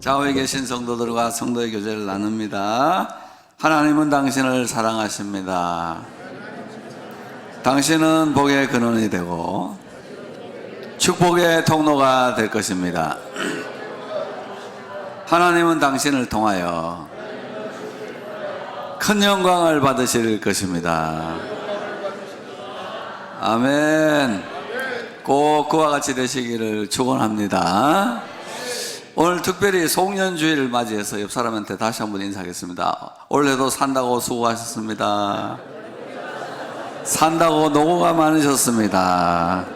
좌우에 계신 성도들과 성도의 교제를 나눕니다. 하나님은 당신을 사랑하십니다. 당신은 복의 근원이 되고 축복의 통로가 될 것입니다. 하나님은 당신을 통하여 큰 영광을 받으실 것입니다. 아멘. 꼭 그와 같이 되시기를 축원합니다. 오늘 특별히 송년주의를 맞이해서 옆 사람한테 다시 한번 인사하겠습니다. 올해도 산다고 수고하셨습니다. 산다고 노고가 많으셨습니다.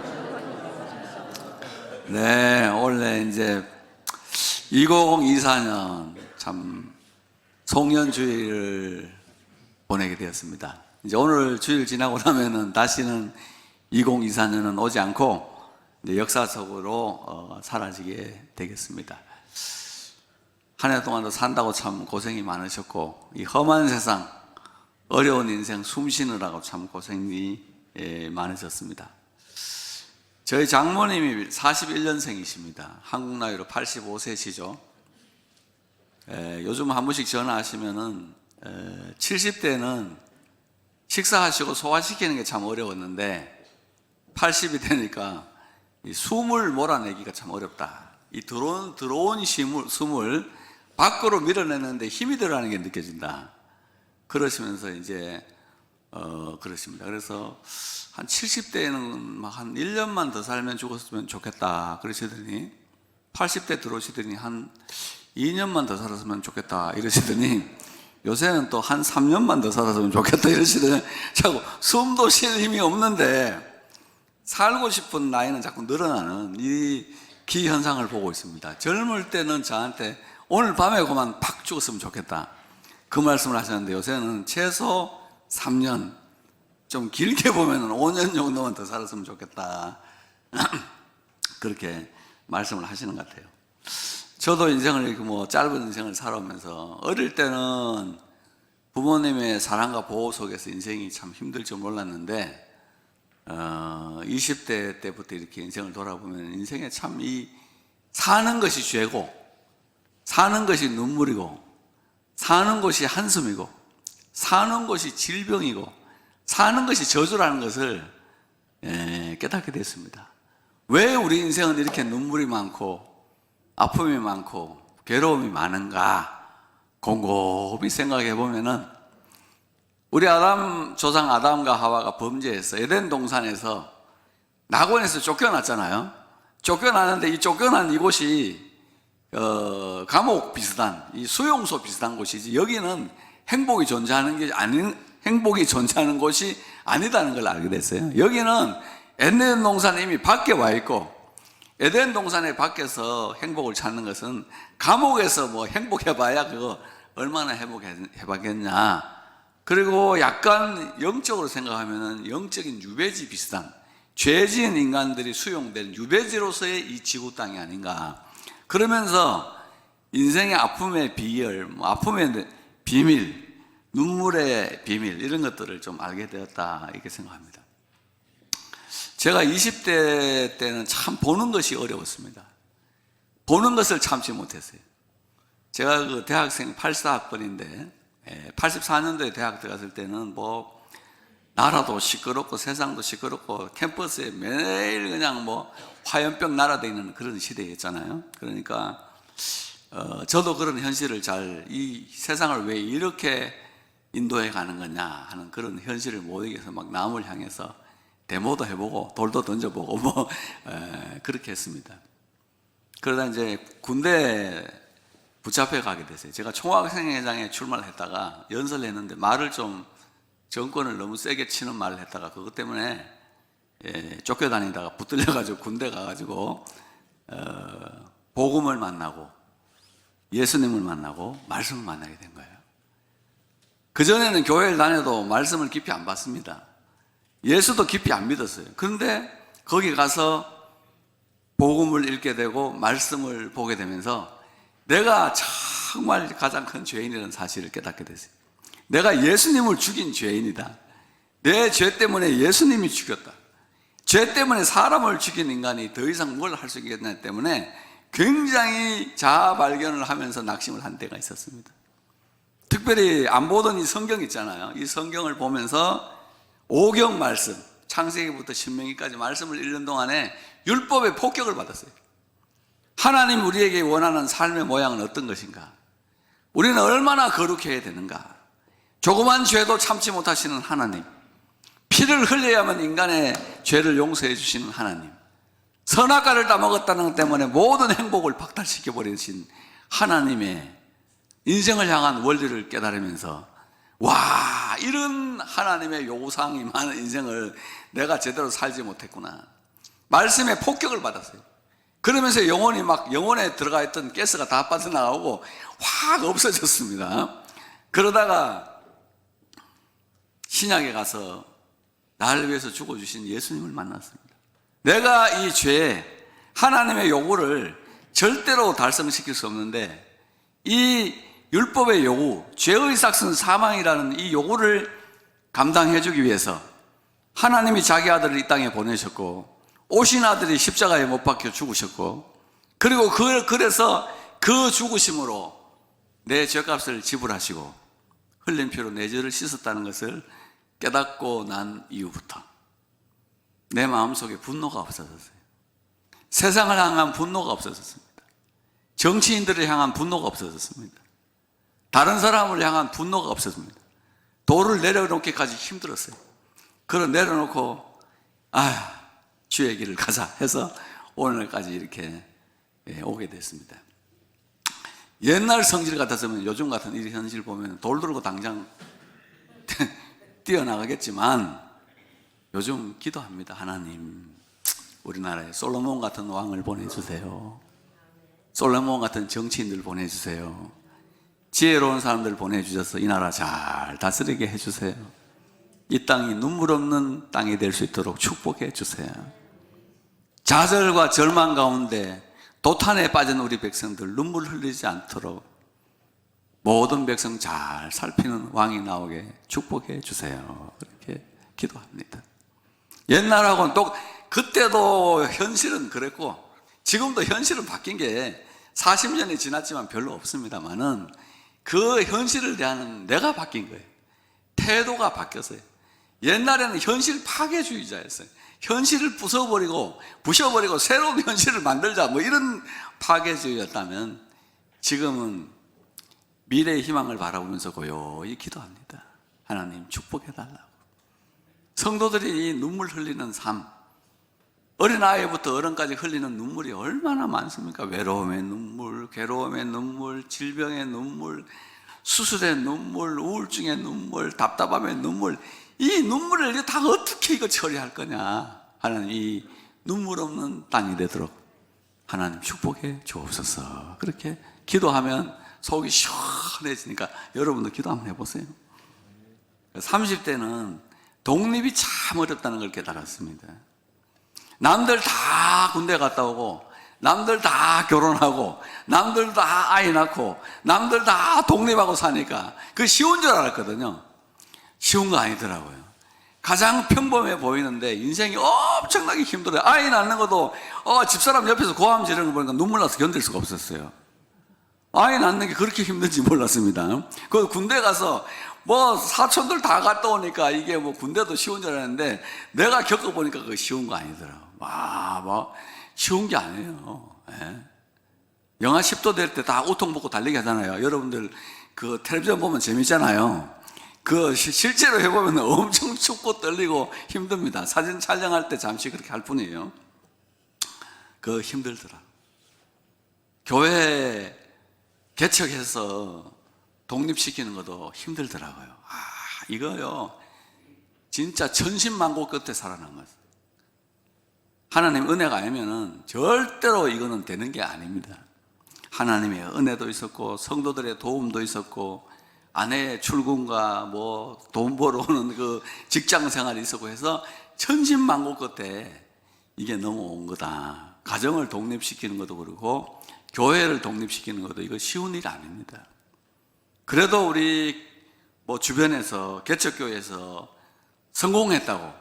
네, 올해 이제 2024년 참 송년주의를 보내게 되었습니다. 이제 오늘 주일 지나고 나면은 다시는 2024년은 오지 않고 이제 역사 속으로 어, 사라지게 되겠습니다. 한 해 동안도 산다고 참 고생이 많으셨고 이 험한 세상 어려운 인생 숨 쉬느라고 참 고생이 예, 많으셨습니다. 저희 장모님이 41년생이십니다. 한국 나이로 85세시죠. 요즘 한 번씩 전화하시면은 70대는 식사하시고 소화시키는 게 참 어려웠는데 80이 되니까 이 숨을 몰아내기가 참 어렵다. 이 들어온, 들어온 심을, 숨을 밖으로 밀어내는데 힘이 들어가는 게 느껴진다. 그러시면서 이제, 어, 그러십니다. 그래서 한 70대에는 막 한 1년만 더 살면 죽었으면 좋겠다. 그러시더니 80대 들어오시더니 한 2년만 더 살았으면 좋겠다. 이러시더니 요새는 또 한 3년만 더 살았으면 좋겠다. 이러시더니 자꾸 숨도 쉴 힘이 없는데 살고 싶은 나이는 자꾸 늘어나는 이 기현상을 보고 있습니다. 젊을 때는 저한테 오늘 밤에 그만 팍 죽었으면 좋겠다. 그 말씀을 하셨는데 요새는 최소 3년, 좀 길게 보면 5년 정도만 더 살았으면 좋겠다. 그렇게 말씀을 하시는 것 같아요. 저도 인생을 이렇게 뭐 짧은 인생을 살아오면서 어릴 때는 부모님의 사랑과 보호 속에서 인생이 참 힘들 줄 몰랐는데 어, 20대 때부터 이렇게 인생을 돌아보면 인생에 참 이 사는 것이 죄고 사는 것이 눈물이고 사는 것이 한숨이고 사는 것이 질병이고 사는 것이 저주라는 것을 예, 깨닫게 됐습니다. 왜 우리 인생은 이렇게 눈물이 많고 아픔이 많고 괴로움이 많은가 곰곰이 생각해 보면은 우리 아담 조상 아담과 하와가 범죄해서 에덴 동산에서 낙원에서 쫓겨났잖아요. 쫓겨나는데 이 쫓겨난 이곳이 어, 감옥 비슷한 이 수용소 비슷한 곳이지 여기는 행복이 존재하는 게 아닌 행복이 존재하는 곳이 아니다는 걸 알게 됐어요. 여기는 에덴 동산에 이미 밖에 와 있고 에덴 동산의 밖에서 행복을 찾는 것은 감옥에서 뭐 행복해봐야 그거 얼마나 행복해봤겠냐. 그리고 약간 영적으로 생각하면은 영적인 유배지 비슷한 죄 지은 인간들이 수용된 유배지로서의 이 지구 땅이 아닌가. 그러면서 인생의 아픔의 비열, 뭐 아픔의 비밀, 눈물의 비밀 이런 것들을 좀 알게 되었다 이렇게 생각합니다. 제가 20대 때는 참 보는 것이 어려웠습니다. 보는 것을 참지 못했어요. 제가 그 대학생 84학번인데 84년도에 대학 들어갔을 때는 뭐 나라도 시끄럽고 세상도 시끄럽고 캠퍼스에 매일 그냥 뭐 화염병 날아다니는 그런 시대였잖아요. 그러니까 어, 저도 그런 현실을 잘 이 세상을 왜 이렇게 인도해 가는 거냐 하는 그런 현실을 못 이겨서 막 남을 향해서 데모도 해보고 돌도 던져보고 뭐 에, 그렇게 했습니다. 그러다 이제 군대 붙잡혀 가게 됐어요. 제가 총학생회장에 출마를 했다가 연설을 했는데 말을 좀 정권을 너무 세게 치는 말을 했다가 그것 때문에 예, 쫓겨다니다가 붙들려가지고 군대 가가지고 어, 복음을 만나고 예수님을 만나고 말씀을 만나게 된 거예요. 그 전에는 교회를 다녀도 말씀을 깊이 안 받습니다. 예수도 깊이 안 믿었어요. 그런데 거기 가서 복음을 읽게 되고 말씀을 보게 되면서 내가 정말 가장 큰 죄인이라는 사실을 깨닫게 됐어요. 내가 예수님을 죽인 죄인이다. 내 죄 때문에 예수님이 죽였다. 죄 때문에 사람을 죽인 인간이 더 이상 뭘 할 수 있겠냐 때문에 굉장히 자아 발견을 하면서 낙심을 한 때가 있었습니다. 특별히 안 보던 이 성경 있잖아요. 이 성경을 보면서 오경 말씀, 창세기부터 신명기까지 말씀을 읽는 동안에 율법의 폭격을 받았어요. 하나님 우리에게 원하는 삶의 모양은 어떤 것인가? 우리는 얼마나 거룩해야 되는가? 조그만 죄도 참지 못하시는 하나님. 피를 흘려야만 인간의 죄를 용서해 주시는 하나님. 선악과를 따먹었다는 것 때문에 모든 행복을 박탈시켜 버리신 하나님의 인생을 향한 원리를 깨달으면서 와 이런 하나님의 요구사항이 많은 인생을 내가 제대로 살지 못했구나 말씀에 폭격을 받았어요 그러면서 영혼이 막 영혼에 들어가 있던 가스가 다 빠져나가고 확 없어졌습니다 그러다가 신약에 가서 나를 위해서 죽어주신 예수님을 만났습니다. 내가 이 죄, 하나님의 요구를 절대로 달성시킬 수 없는데 이 율법의 요구, 죄의 삭은 사망이라는 이 요구를 감당해 주기 위해서 하나님이 자기 아들을 이 땅에 보내셨고 오신 아들이 십자가에 못 박혀 죽으셨고 그리고 그, 그래서 그 죽으심으로 내 죄값을 지불하시고 흘린 피로 내 죄를 씻었다는 것을 깨닫고 난 이후부터 내 마음속에 분노가 없어졌어요. 세상을 향한 분노가 없어졌습니다. 정치인들을 향한 분노가 없어졌습니다. 다른 사람을 향한 분노가 없어집니다. 돌을 내려놓기까지 힘들었어요. 그걸 내려놓고 아 주의 길을 가자 해서 오늘까지 이렇게 예, 오게 됐습니다. 옛날 성질 같았으면 요즘 같은 이 현실 보면 돌 들고 당장 뛰어나가겠지만 요즘 기도합니다. 하나님, 우리나라에 솔로몬 같은 왕을 보내주세요. 솔로몬 같은 정치인들 보내주세요. 지혜로운 사람들 보내주셔서 이 나라 잘 다스리게 해주세요. 이 땅이 눈물 없는 땅이 될 수 있도록 축복해 주세요. 좌절과 절망 가운데 도탄에 빠진 우리 백성들 눈물 흘리지 않도록 모든 백성 잘 살피는 왕이 나오게 축복해 주세요. 그렇게 기도합니다. 옛날하고는 또 그때도 현실은 그랬고 지금도 현실은 바뀐 게 40년이 지났지만 별로 없습니다만은 그 현실을 대하는 내가 바뀐 거예요. 태도가 바뀌었어요. 옛날에는 현실 파괴주의자였어요. 현실을 부숴버리고 부셔버리고 새로운 현실을 만들자 뭐 이런 파괴주의였다면 지금은 미래의 희망을 바라보면서 고요히 기도합니다. 하나님 축복해달라고. 성도들이 이 눈물 흘리는 삶, 어린아이부터 어른까지 흘리는 눈물이 얼마나 많습니까? 외로움의 눈물, 괴로움의 눈물, 질병의 눈물, 수술의 눈물, 우울증의 눈물, 답답함의 눈물, 이 눈물을 다 어떻게 이거 처리할 거냐? 하나님, 이 눈물 없는 땅이 되도록 하나님 축복해 주옵소서. 그렇게 기도하면 속이 시원해지니까 여러분도 기도 한번 해보세요. 30대는 독립이 참 어렵다는 걸 깨달았습니다. 남들 다 군대 갔다 오고, 남들 다 결혼하고, 남들 다 아이 낳고, 남들 다 독립하고 사니까 그 쉬운 줄 알았거든요. 쉬운 거 아니더라고요. 가장 평범해 보이는데 인생이 엄청나게 힘들어요. 아이 낳는 것도 어, 집사람 옆에서 고함 지르는 거 보니까 눈물 나서 견딜 수가 없었어요. 아이 낳는 게 그렇게 힘든지 몰랐습니다. 그 군대 가서 뭐 사촌들 다 갔다 오니까 이게 뭐 군대도 쉬운 줄 알았는데 내가 겪어보니까 그거 쉬운 거 아니더라고. 와, 뭐 쉬운 게 아니에요. 예. 영하 10도 될 때 다 우통 벗고 달리게 하잖아요. 여러분들 그 텔레비전 보면 재밌잖아요. 그 시- 실제로 해보면 엄청 춥고 떨리고 힘듭니다. 사진 촬영할 때 잠시 그렇게 할 뿐이에요. 그 힘들더라. 교회 개척해서 독립시키는 것도 힘들더라고요. 아, 이거요. 진짜 천신만고 끝에 살아남았어요. 하나님 은혜가 아니면은 절대로 이거는 되는 게 아닙니다. 하나님의 은혜도 있었고 성도들의 도움도 있었고 아내의 출근과 뭐 돈 벌어오는 그 직장 생활이 있었고 해서 천신만고 끝에 이게 넘어온 거다. 가정을 독립시키는 것도 그렇고 교회를 독립시키는 것도 이거 쉬운 일이 아닙니다. 그래도 우리 뭐 주변에서 개척교회에서 성공했다고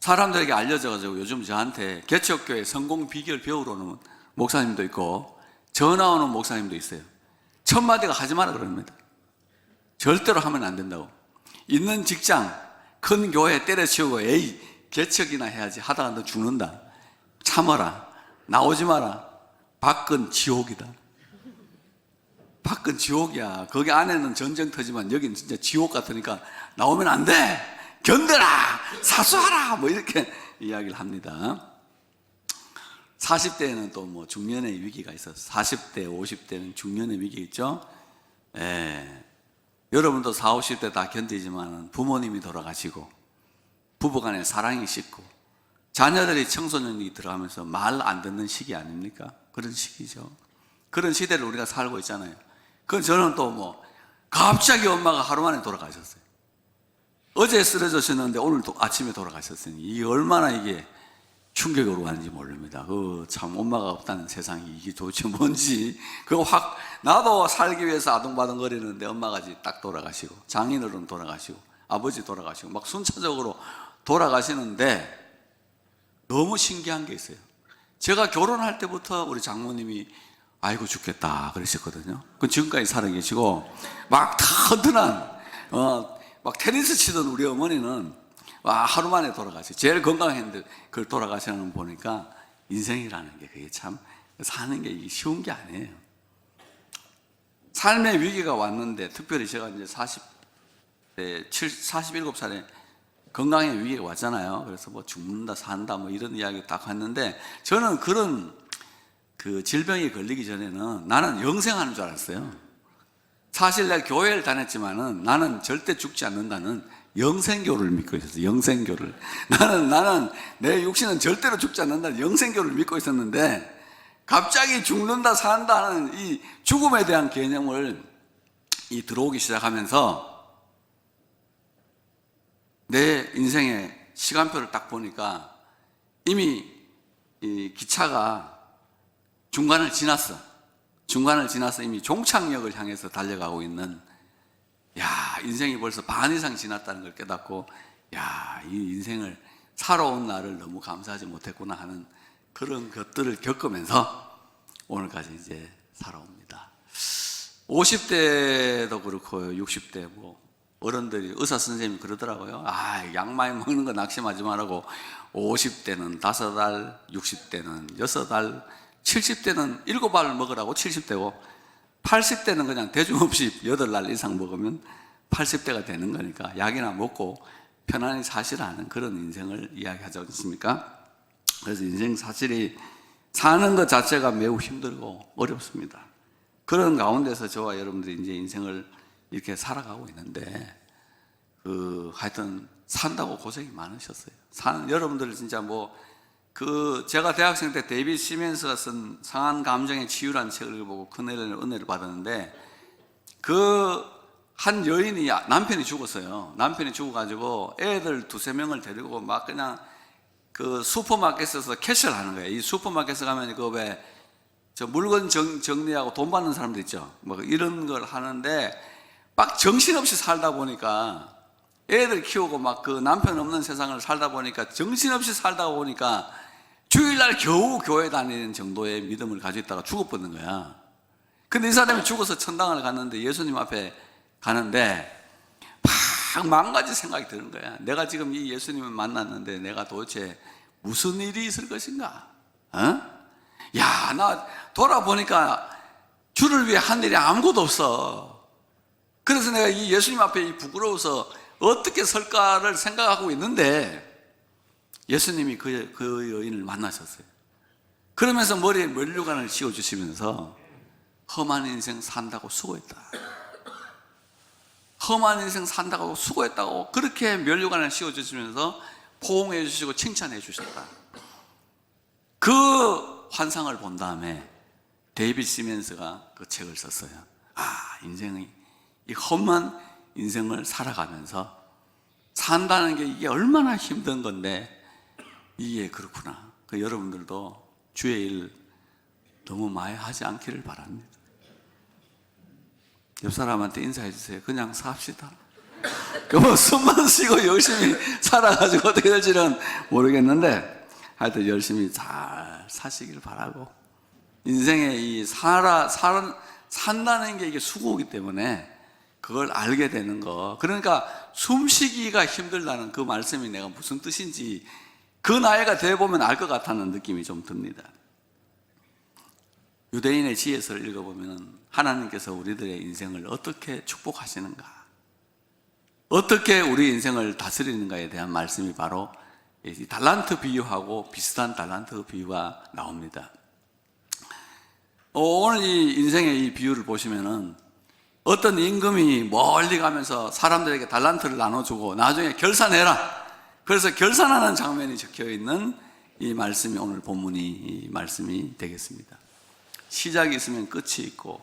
사람들에게 알려져가지고 요즘 저한테 개척교회 성공 비결 배우러는 목사님도 있고 전화 오는 목사님도 있어요. 첫 마디가 하지 마라 그럽니다. 절대로 하면 안 된다고. 있는 직장, 큰 교회 때려치우고 에이 개척이나 해야지 하다가 너 죽는다. 참아라. 나오지 마라. 밖은 지옥이다. 밖은 지옥이야. 거기 안에는 전쟁 터지만 여기는 진짜 지옥 같으니까 나오면 안 돼. 견뎌라. 사수하라. 뭐 이렇게 이야기를 합니다. 40대에는 또 뭐 중년의 위기가 있어서 40대, 50대는 중년의 위기 있죠. 예. 여러분도 40, 50대 다 견디지만 부모님이 돌아가시고 부부간의 사랑이 식고 자녀들이 청소년이 들어가면서 말 안 듣는 시기 아닙니까? 그런 시기죠. 그런 시대를 우리가 살고 있잖아요. 그 저는 또 뭐 갑자기 엄마가 하루 만에 돌아가셨어요. 어제 쓰러졌었는데 오늘 또 아침에 돌아가셨으니 이 얼마나 이게 충격으로 가는지 모릅니다. 그 참 엄마가 없다는 세상이 이게 도대체 뭔지 그거 확 나도 살기 위해서 아둥바둥 거리는데 엄마가 딱 돌아가시고 장인어른 돌아가시고 아버지 돌아가시고 막 순차적으로 돌아가시는데 너무 신기한 게 있어요. 제가 결혼할 때부터 우리 장모님이 아이고 죽겠다 그러셨거든요. 그 지금까지 살아 계시고 막 튼튼한 어, 막 테니스 치던 우리 어머니는 와 하루 만에 돌아가시. 제일 건강했는데 그걸 돌아가시는 거 보니까 인생이라는 게 그게 참 사는 게 쉬운 게 아니에요. 삶의 위기가 왔는데 특별히 제가 이제 40대 47살에 건강의 위기가 왔잖아요. 그래서 뭐 죽는다 산다 뭐 이런 이야기 딱 했는데 저는 그런 그 질병이 걸리기 전에는 나는 영생하는 줄 알았어요. 사실 내가 교회를 다녔지만은 나는 절대 죽지 않는다는 영생교를 믿고 있었어요. 영생교를. 나는, 나는 내 육신은 절대로 죽지 않는다는 영생교를 믿고 있었는데 갑자기 죽는다, 산다 하는 이 죽음에 대한 개념을 이 들어오기 시작하면서 내 인생의 시간표를 딱 보니까 이미 이 기차가 중간을 지났어. 중간을 지나서 이미 종착역을 향해서 달려가고 있는 야 인생이 벌써 반 이상 지났다는 걸 깨닫고 야 이 인생을 살아온 나를 너무 감사하지 못했구나 하는 그런 것들을 겪으면서 오늘까지 이제 살아옵니다. 50대도 그렇고 60대 뭐 어른들이 의사 선생님이 그러더라고요. 아, 약 많이 먹는 거 낙심하지 말라고 50대는 5알, 60대는 6알, 70대는 7알 먹으라고 70대고 80대는 그냥 대중 없이 8날 이상 먹으면 80대가 되는 거니까 약이나 먹고 편안히 사시라는 그런 인생을 이야기하지 않습니까? 그래서 인생 사실이 사는 것 자체가 매우 힘들고 어렵습니다. 그런 가운데서 저와 여러분들이 이제 인생을 이렇게 살아가고 있는데 그 하여튼 산다고 고생이 많으셨어요. 산 여러분들 진짜 뭐 그 제가 대학생 때 데이비드 시멘스가 쓴 상한 감정의 치유라는 책을 보고 큰 은혜를, 받았는데 그 한 여인이 남편이 죽었어요. 남편이 죽어가지고 애들 두세 명을 데리고 막 그냥 그 슈퍼마켓에서 캐셔를 하는 거예요. 이 슈퍼마켓에 가면 그왜저 물건 정, 정리하고 돈 받는 사람들 있죠. 뭐 이런 걸 하는데 막 정신없이 살다 보니까 애들 키우고 막 그 남편 없는 세상을 살다 보니까 정신없이 살다 보니까 주일날 겨우 교회 다니는 정도의 믿음을 가지고 있다가 죽어버린 거야. 근데 이 사람이 죽어서 천당을 갔는데 예수님 앞에 가는데 막 망가지 생각이 드는 거야. 내가 지금 이 예수님을 만났는데 내가 도대체 무슨 일이 있을 것인가? 어? 야, 나 돌아보니까 주를 위해 한 일이 아무것도 없어. 그래서 내가 이 예수님 앞에 이 부끄러워서 어떻게 설까를 생각하고 있는데 예수님이 그, 그 여인을 만나셨어요. 그러면서 머리에 면류관을 씌워주시면서 험한 인생 산다고 수고했다. 험한 인생 산다고 수고했다고 그렇게 면류관을 씌워주시면서 포옹해 주시고 칭찬해 주셨다. 그 환상을 본 다음에 데이비드 시멘스가 그 책을 썼어요. 아, 인생의 이 험한 인생을 살아가면서 산다는 게 이게 얼마나 힘든 건데 이게 그렇구나. 그 여러분들도 주의 일 너무 많이 하지 않기를 바랍니다. 옆 사람한테 인사해 주세요. 그냥 삽시다. 그뭐 숨만 쉬고 열심히 살아가지고 어떻게 될지는 모르겠는데 하여튼 열심히 잘 사시길 바라고 인생의 이 살아 살 산다는 게 이게 수고이기 때문에 그걸 알게 되는 거. 그러니까 숨쉬기가 힘들다는 그 말씀이 내가 무슨 뜻인지 그 나이가 돼 보면 알 것 같다는 느낌이 좀 듭니다. 유대인의 지혜서를 읽어보면 하나님께서 우리들의 인생을 어떻게 축복하시는가, 어떻게 우리 인생을 다스리는가에 대한 말씀이 바로 이 달란트 비유하고 비슷한 달란트 비유가 나옵니다. 어, 오늘 이 인생의 이 비유를 보시면은 어떤 임금이 멀리 가면서 사람들에게 달란트를 나눠주고 나중에 결산해라. 그래서 결산하는 장면이 적혀 있는 이 말씀이 오늘 본문이 이 말씀이 되겠습니다. 시작이 있으면 끝이 있고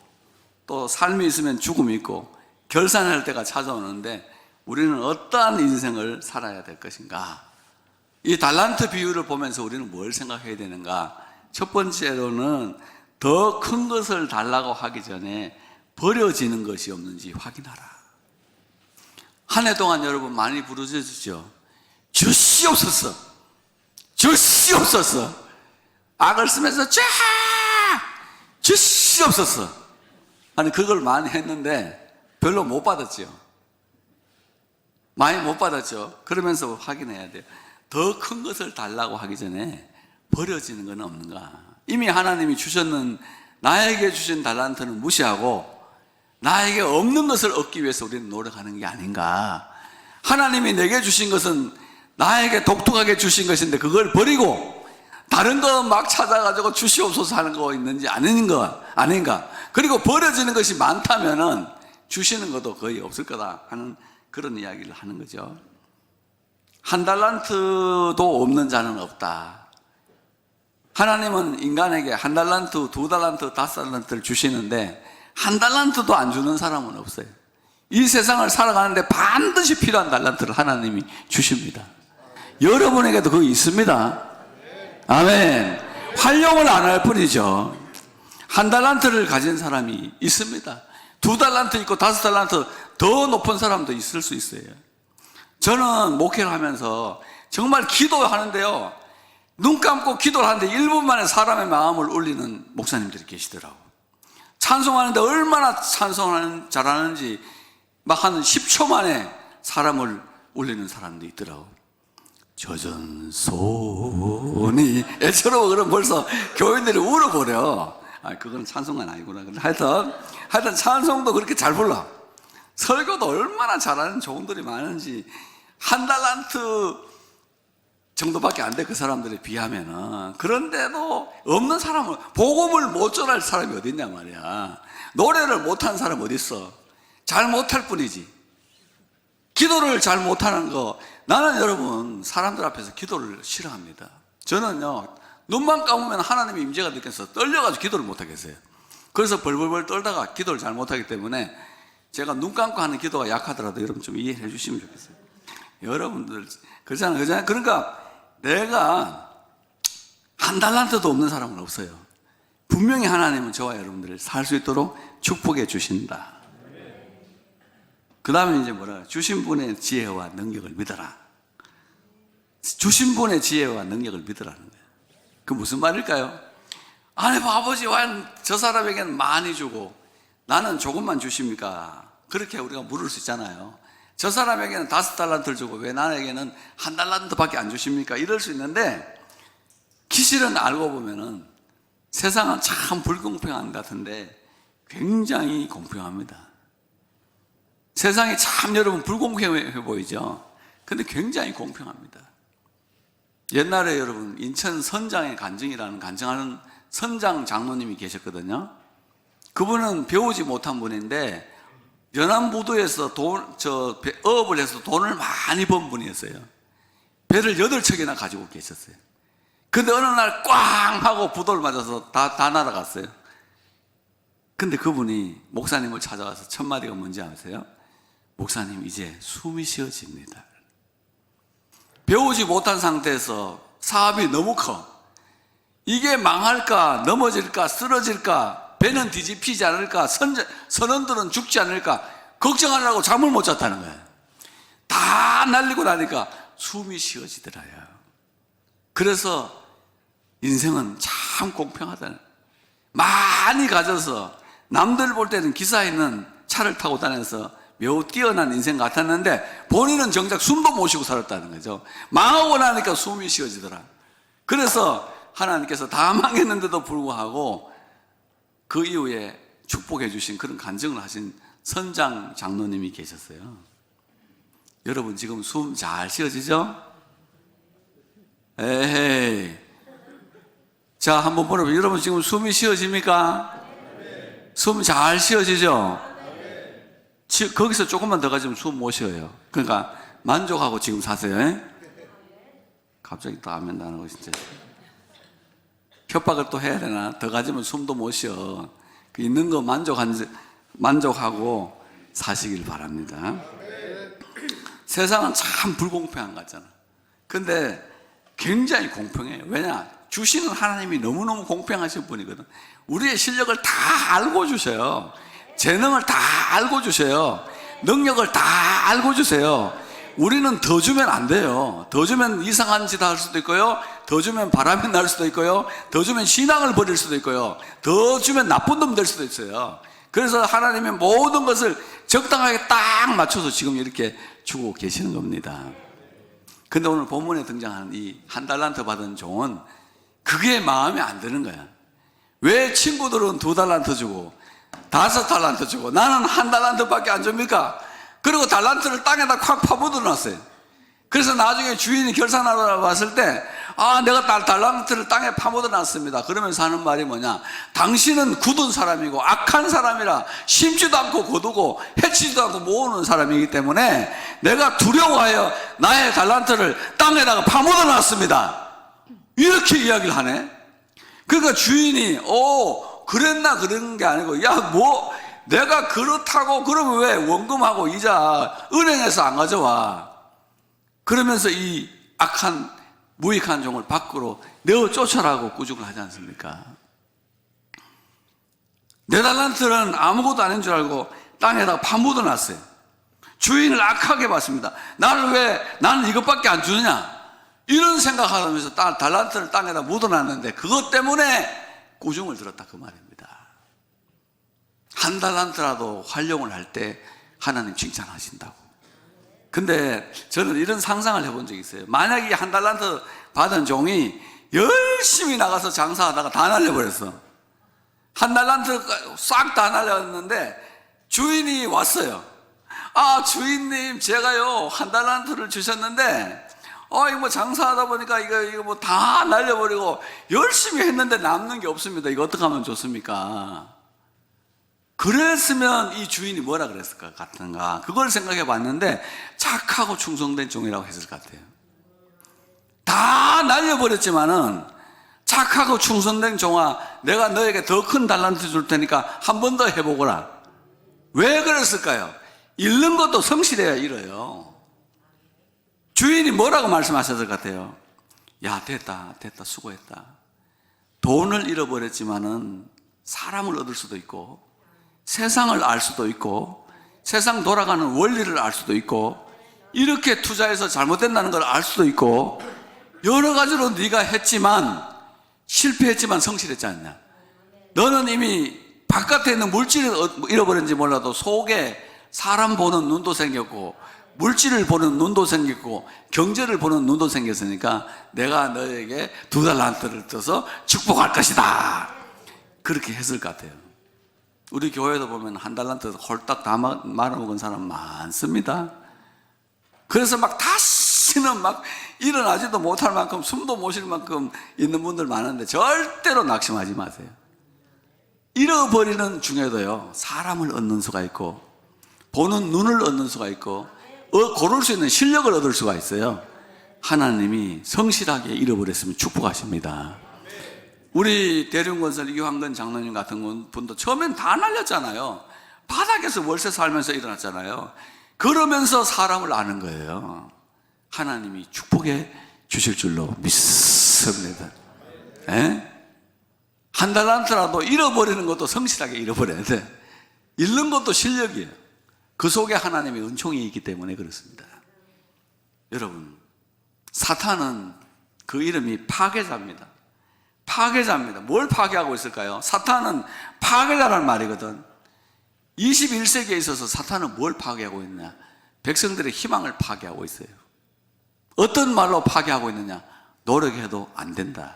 또 삶이 있으면 죽음이 있고 결산할 때가 찾아오는데 우리는 어떠한 인생을 살아야 될 것인가? 이 달란트 비유를 보면서 우리는 뭘 생각해야 되는가? 첫 번째로는 더 큰 것을 달라고 하기 전에 버려지는 것이 없는지 확인하라. 한 해 동안 여러분 많이 부르짖으죠. 주시옵소서. 주시옵소서. 악을 쓰면서 쫙 주시옵소서. 아니 그걸 많이 했는데 별로 못 받았죠. 많이 못 받았죠. 그러면서 확인해야 돼요. 더 큰 것을 달라고 하기 전에 버려지는 건 없는가. 이미 하나님이 주셨는 나에게 주신 달란트는 무시하고 나에게 없는 것을 얻기 위해서 우리는 노력하는 게 아닌가. 하나님이 내게 주신 것은 나에게 독특하게 주신 것인데 그걸 버리고 다른 거 막 찾아가지고 주시옵소서 하는 거 있는지 아닌가, 아닌가. 그리고 버려지는 것이 많다면은 주시는 것도 거의 없을 거다 하는 그런 이야기를 하는 거죠. 한 달란트도 없는 자는 없다. 하나님은 인간에게 한 달란트, 두 달란트, 다섯 달란트를 주시는데 한 달란트도 안 주는 사람은 없어요. 이 세상을 살아가는데 반드시 필요한 달란트를 하나님이 주십니다. 여러분에게도 그거 있습니다. 아멘. 활용을 안 할 뿐이죠. 한 달란트를 가진 사람이 있습니다. 두 달란트 있고 다섯 달란트 더 높은 사람도 있을 수 있어요. 저는 목회를 하면서 정말 기도하는데요. 눈 감고 기도를 하는데 1분 만에 사람의 마음을 울리는 목사님들이 계시더라고. 찬송하는데 얼마나 찬송하는 잘하는지 막 한 10초 만에 사람을 울리는 사람도 있더라고. 젖은 손이 애처럼 그럼 벌써 교인들이 울어버려. 아, 그건 찬송은 아니구나. 하여튼, 하여튼 찬송도 그렇게 잘 불러. 설교도 얼마나 잘하는 종들이 많은지 한 달란트 정도밖에 안 돼 그 사람들에 비하면은. 그런데도 없는 사람은 복음을 못 전할 사람이 어디 있냐 말이야. 노래를 못하는 사람 어디 있어? 잘 못할 뿐이지. 기도를 잘 못하는 거. 나는 여러분 사람들 앞에서 기도를 싫어합니다. 저는요 눈만 감으면 하나님의 임재가 느껴서 떨려가지고 기도를 못하겠어요. 그래서 벌벌벌 떨다가 기도를 잘 못하기 때문에 제가 눈 감고 하는 기도가 약하더라도 여러분 좀 이해해 주시면 좋겠어요. 여러분들 그렇잖아요 그렇잖아요. 그러니까 내가 한 달란트도 없는 사람은 없어요. 분명히 하나님은 저와 여러분들을 살 수 있도록 축복해 주신다. 그 다음에 이제 뭐라, 주신 분의 지혜와 능력을 믿어라. 주신 분의 지혜와 능력을 믿으라는 거예요. 그 무슨 말일까요? 아니, 뭐 아버지, 왜저 사람에게는 많이 주고 나는 조금만 주십니까? 그렇게 우리가 물을 수 있잖아요. 저 사람에게는 다섯 달란트를 주고 왜 나에게는 한 달란트밖에 안 주십니까? 이럴 수 있는데 기실은 알고 보면은 세상은 참 불공평한 것 같은데 굉장히 공평합니다. 세상이 참 여러분 불공평해 보이죠? 근데 굉장히 공평합니다. 옛날에 여러분 인천 선장의 간증이라는 간증하는 선장 장로님이 계셨거든요. 그분은 배우지 못한 분인데 연안부두에서 돈, 저, 배, 어업을 해서 돈을 많이 번 분이었어요. 배를 여덟 척이나 가지고 계셨어요. 근데 어느 날 꽝! 하고 부도를 맞아서 다, 다 날아갔어요. 근데 그분이 목사님을 찾아와서 첫 마디가 뭔지 아세요? 목사님, 이제 숨이 쉬어집니다. 배우지 못한 상태에서 사업이 너무 커. 이게 망할까, 넘어질까, 쓰러질까, 배는 뒤집히지 않을까? 선, 선원들은 죽지 않을까? 걱정하느라고 잠을 못 잤다는 거예요. 다 날리고 나니까 숨이 쉬어지더라요. 그래서 인생은 참 공평하다는. 많이 가져서 남들 볼 때는 기사 있는 차를 타고 다녀서 매우 뛰어난 인생 같았는데 본인은 정작 숨도 못 쉬고 살았다는 거죠. 망하고 나니까 숨이 쉬어지더라. 그래서 하나님께서 다 망했는데도 불구하고 그 이후에 축복해 주신 그런 간증을 하신 선장 장로님이 계셨어요. 여러분 지금 숨 잘 쉬어지죠? 에헤이. 자, 한번 보라고요. 여러분 지금 숨이 쉬어집니까? 숨잘 쉬어지죠? 지- 거기서 조금만 더 가지면 숨 못 쉬어요. 그러니까 만족하고 지금 사세요. 에? 갑자기 또 아멘 나는 거 진짜. 협박을 또 해야 되나? 더 가지면 숨도 못 쉬어. 그 있는 거 만족한, 만족하고 사시길 바랍니다. 세상은 참 불공평한 것 같잖아. 근데 굉장히 공평해요. 왜냐? 주시는 하나님이 너무너무 공평하신 분이거든. 우리의 실력을 다 알고 주셔요. 재능을 다 알고 주셔요. 능력을 다 알고 주세요. 우리는 더 주면 안 돼요. 더 주면 이상한 짓 할 수도 있고요. 더 주면 바람이 날 수도 있고요. 더 주면 신앙을 버릴 수도 있고요. 더 주면 나쁜 놈 될 수도 있어요. 그래서 하나님의 모든 것을 적당하게 딱 맞춰서 지금 이렇게 주고 계시는 겁니다. 근데 오늘 본문에 등장하는 이 한 달란트 받은 종은 그게 마음에 안 드는 거야. 왜 친구들은 두 달란트 주고 다섯 달란트 주고 나는 한 달란트밖에 안 줍니까? 그리고 달란트를 땅에다 콱 파묻어 놨어요. 그래서 나중에 주인이 결산하러 왔을 때, 아, 내가 달, 달란트를 땅에 파묻어 놨습니다. 그러면서 하는 말이 뭐냐. 당신은 굳은 사람이고 악한 사람이라 심지도 않고 거두고 해치지도 않고 모으는 사람이기 때문에 내가 두려워하여 나의 달란트를 땅에다가 파묻어 놨습니다. 이렇게 이야기를 하네. 그러니까 주인이, 오, 그랬나 그런 게 아니고, 야, 뭐, 내가 그렇다고, 그러면 왜 원금하고 이자 은행에서 안 가져와? 그러면서 이 악한, 무익한 종을 밖으로 내어 쫓아라고 꾸중을 하지 않습니까? 내 달란트는 아무것도 아닌 줄 알고 땅에다가 파묻어 놨어요. 주인을 악하게 봤습니다. 나를 왜, 나는 이것밖에 안 주느냐? 이런 생각하면서 딸- 달란트를 땅에다 묻어 놨는데 그것 때문에 꾸중을 들었다 그 말입니다. 한 달란트라도 활용을 할 때 하나님 칭찬하신다고. 근데 저는 이런 상상을 해본 적이 있어요. 만약에 한 달란트 받은 종이 열심히 나가서 장사하다가 다 날려버렸어. 한 달란트 싹 다 날렸는데 주인이 왔어요. 아, 주인님, 제가요, 한 달란트를 주셨는데, 아, 이거 뭐 장사하다 보니까 이거, 이거 뭐 다 날려버리고 열심히 했는데 남는 게 없습니다. 이거 어떻게 하면 좋습니까? 그랬으면 이 주인이 뭐라 그랬을 것 같은가? 그걸 생각해 봤는데 착하고 충성된 종이라고 했을 것 같아요. 다 날려버렸지만은 착하고 충성된 종아, 내가 너에게 더 큰 달란트 줄 테니까 한 번 더 해보거라. 왜 그랬을까요? 잃는 것도 성실해야 잃어요. 주인이 뭐라고 말씀하셨을 것 같아요? 야, 됐다, 됐다, 수고했다. 돈을 잃어버렸지만은 사람을 얻을 수도 있고, 세상을 알 수도 있고, 세상 돌아가는 원리를 알 수도 있고, 이렇게 투자해서 잘못된다는 걸 알 수도 있고, 여러 가지로 네가 했지만, 실패했지만 성실했지 않냐. 너는 이미 바깥에 있는 물질을 얻- 잃어버렸는지 몰라도 속에 사람 보는 눈도 생겼고 물질을 보는 눈도 생겼고 경제를 보는 눈도 생겼으니까 내가 너에게 두 달란트를 떠서 축복할 것이다. 그렇게 했을 것 같아요. 우리 교회도 보면 한 달란트 홀딱 다 마- 말아먹은 사람 많습니다. 그래서 막 다시는 막 일어나지도 못할 만큼 숨도 못 쉴 만큼 있는 분들 많은데 절대로 낙심하지 마세요. 잃어버리는 중에도요, 사람을 얻는 수가 있고, 보는 눈을 얻는 수가 있고, 어, 고를 수 있는 실력을 얻을 수가 있어요. 하나님이 성실하게 잃어버렸으면 축복하십니다. 우리 대륜건설 이황근 장로님 같은 분도 처음엔 다 날렸잖아요. 바닥에서 월세 살면서 일어났잖아요. 그러면서 사람을 아는 거예요. 하나님이 축복해 주실 줄로 믿습니다. 예? 한 달란트라도 잃어버리는 것도 성실하게 잃어버려야 돼. 잃는 것도 실력이에요. 그 속에 하나님의 은총이 있기 때문에 그렇습니다. 여러분, 사탄은 그 이름이 파괴자입니다. 파괴자입니다. 뭘 파괴하고 있을까요? 사탄은 파괴자라는 말이거든. 21세기에 있어서 사탄은 뭘 파괴하고 있느냐? 백성들의 희망을 파괴하고 있어요. 어떤 말로 파괴하고 있느냐? 노력해도 안 된다.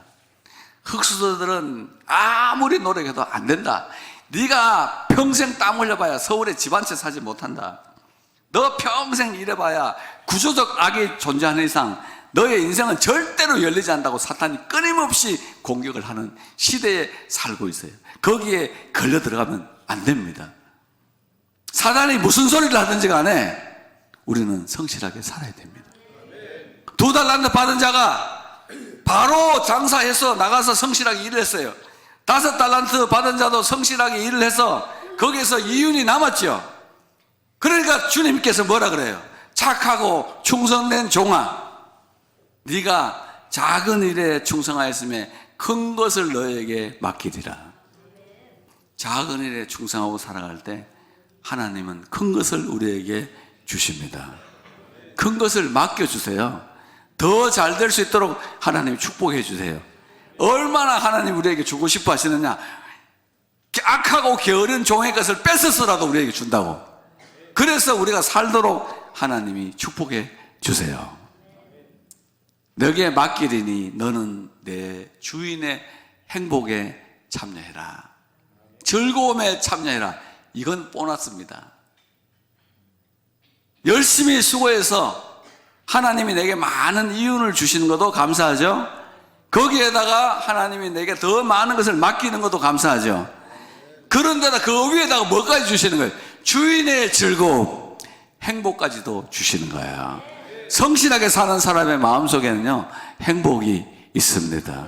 흑수저들은 아무리 노력해도 안 된다. 네가 평생 땀 흘려봐야 서울에 집 한 채 사지 못한다. 너 평생 일해봐야 구조적 악이 존재하는 이상 너의 인생은 절대로 열리지 않는다고 사탄이 끊임없이 공격을 하는 시대에 살고 있어요. 거기에 걸려 들어가면 안 됩니다. 사단이 무슨 소리를 하든지 간에 우리는 성실하게 살아야 됩니다. 두 달란트 받은 자가 바로 장사해서 나가서 성실하게 일을 했어요. 다섯 달란트 받은 자도 성실하게 일을 해서 거기에서 이윤이 남았죠. 그러니까 주님께서 뭐라 그래요? 착하고 충성된 종아, 네가 작은 일에 충성하였음에 큰 것을 너에게 맡기리라. 작은 일에 충성하고 살아갈 때 하나님은 큰 것을 우리에게 주십니다. 큰 것을 맡겨주세요. 더 잘 될 수 있도록 하나님 축복해 주세요. 얼마나 하나님 우리에게 주고 싶어 하시느냐. 악하고 게으른 종의 것을 뺏어서라도 우리에게 준다고. 그래서 우리가 살도록 하나님이 축복해 주세요. 너에게 맡기리니 너는 내 주인의 행복에 참여해라. 즐거움에 참여해라. 이건 보너스입니다. 열심히 수고해서 하나님이 내게 많은 이윤을 주시는 것도 감사하죠. 거기에다가 하나님이 내게 더 많은 것을 맡기는 것도 감사하죠. 그런데다 그 위에다가 뭐까지 주시는 거예요? 주인의 즐거움, 행복까지도 주시는 거예요. 성실하게 사는 사람의 마음속에는요, 행복이 있습니다.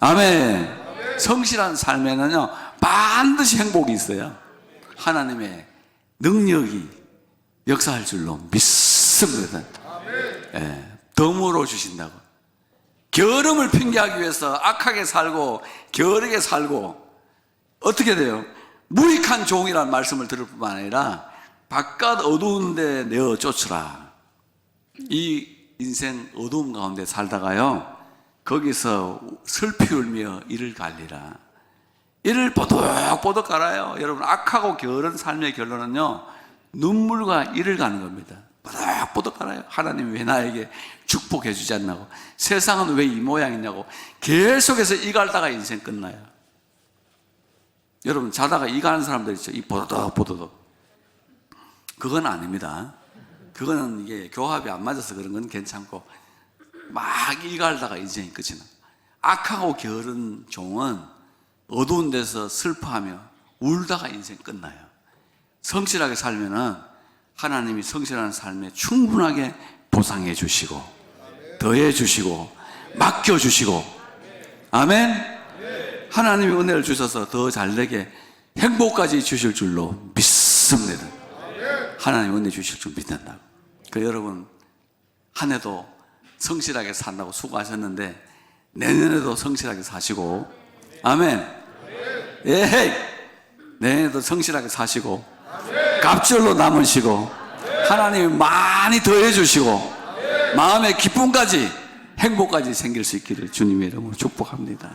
아멘. 성실한 삶에는요, 반드시 행복이 있어요. 하나님의 능력이 역사할 줄로 믿습니다. 예, 덤으로 주신다고. 게으름을 핑계하기 위해서 악하게 살고 게으르게 살고 어떻게 돼요? 무익한 종이라는 말씀을 들을 뿐만 아니라 바깥 어두운 데 내어 쫓으라. 이 인생 어두움 가운데 살다가요. 거기서 슬피 울며 이를 갈리라. 이를 보덕보덕 갈아요. 여러분 악하고 게으른 삶의 결론은요. 눈물과 이를 가는 겁니다. 보덕보덕 갈아요. 하나님 왜 나에게 축복해 주지 않나고 세상은 왜 이 모양이냐고 계속해서 이 갈다가 인생 끝나요. 여러분 자다가 이 가는 사람들 있죠. 이 보도덕. 그건 아닙니다. 그거는 이게 교합이 안 맞아서 그런 건 괜찮고 막이 갈다가 인생이 끝이 나. 악하고 게으른 종은 어두운 데서 슬퍼하며 울다가 인생 끝나요. 성실하게 살면은 하나님이 성실한 삶에 충분하게 보상해 주시고 더해 주시고 맡겨 주시고 아멘. 하나님이 은혜를 주셔서 더 잘되게 행복까지 주실 줄로 믿습니다. 하나님 은혜 주실 줄 믿는다. 그 여러분 한 해도 성실하게 산다고 수고하셨는데 내년에도 성실하게 사시고 아멘. 예. 내년에도 성실하게 사시고 갑절로 남으시고 하나님이 많이 더해 주시고 마음의 기쁨까지 행복까지 생길 수 있기를 주님의 이름으로 축복합니다.